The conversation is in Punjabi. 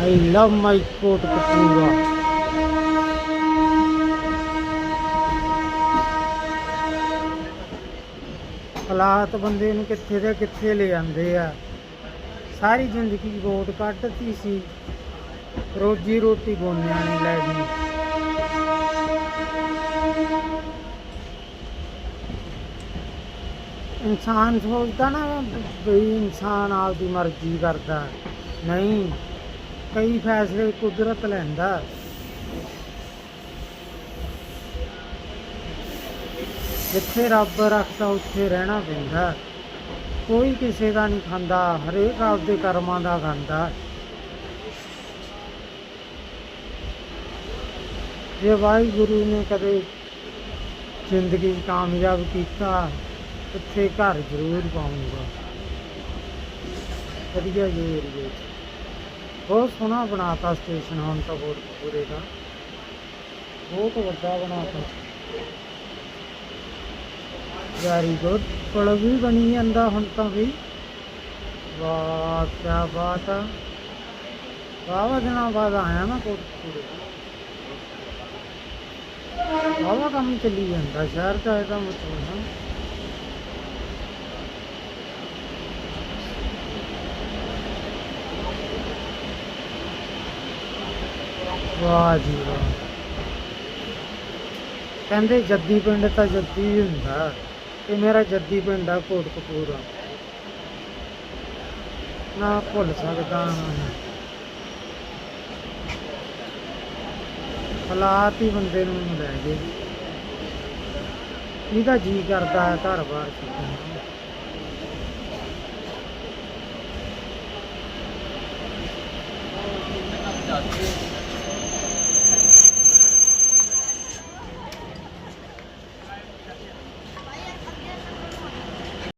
I love my Kotkapura. ਹਾਲਾਤ ਬੰਦੇ ਨੂੰ ਕਿੱਥੇ ਦੇ ਕਿੱਥੇ ਲੈ ਜਾਂਦੇ ਆ। ਸਾਰੀ ਜ਼ਿੰਦਗੀ ਬਹੁਤ ਕੱਢਤੀ ਸੀ। ਰੋਜੀ ਰੋਟੀ ਗੋਨਿਆਂ ਨਹੀਂ ਲੈ ਗਈ ਇਨਸਾਨ ਸੋਚਦਾ ਨਾ ਵੀ ਇਨਸਾਨ ਆਪਦੀ ਮਰਜ਼ੀ ਕਰਦਾ। ਨਹੀਂ। ਕਈ ਫੈਸਲੇ ਕੁਦਰਤ ਲੈਂਦਾ। ਜਿੱਥੇ ਰੱਬ ਰੱਖਦਾ, ਉੱਥੇ ਰਹਿਣਾ ਪੈਂਦਾ। ਕੋਈ ਕਿਸੇ ਦਾ ਨਹੀਂ ਖਾਂਦਾ, ਹਰੇਕ ਆਪਦੇ ਕਰਮਾਂ ਦਾ ਖਾਂਦਾ। ਜੇ ਵਾਹਿਗੁਰੂ ਨੇ ਕਦੇ ਜ਼ਿੰਦਗੀ 'ਚ ਕਾਮਯਾਬ ਕੀਤਾ, ਉੱਥੇ ਘਰ ਜ਼ਰੂਰ ਪਾਉਂਗਾ ਵਧੀਆ ਜੀ ਏਰੀਏ ਬਹੁਤ ਸੋਹਣਾ ਬਣਾਤਾ ਸਟੇਸ਼ਨ ਹੁਣ ਤਾਂ ਬਹੁਤ ਪੂਰੇ ਦਾ। ਬਹੁਤ ਵੱਡਾ ਬਣਾਤਾ। ਵੈਰੀ ਗੁੱਡ ਪੁਲ ਵੀ ਬਣੀ ਜਾਂਦਾ ਹੁਣ ਤਾਂ ਵੀ। ਵਾਹ ਕੀ ਬਾਤ ਆ। ਵਾਵਾ ਦਿਨਾਂ ਬਾਅਦ ਆਇਆ ਨਾ ਕੋਟਪੂਰੇ ਵਾਵਾ ਕੰਮ ਚੱਲੀ ਜਾਂਦਾ, ਸ਼ਹਿਰ ਦਾ ਇਹਦਾ ਮਤਲਬ ਹੈ ਵਾਹ ਜੀ ਵਾਹ। ਕਹਿੰਦੇ ਜੱਦੀ ਪਿੰਡ ਤਾਂ ਜੱਦੀ ਹੀ ਹੁੰਦਾ ਤੇ ਮੇਰਾ ਜੱਦੀ ਪਿੰਡ ਆ ਕੋਟਕਪੂਰਾ। ਨਾ ਭੁੱਲ ਸਕਦਾ ਹਾਲਾਤ ਹੀ ਬੰਦੇ ਨੂੰ ਲੈ ਗਏ। ਇਹਦਾ ਜੀ ਕਰਦਾ ਹੈ ਘਰ-ਬਾਰ ਛੱਡਣ।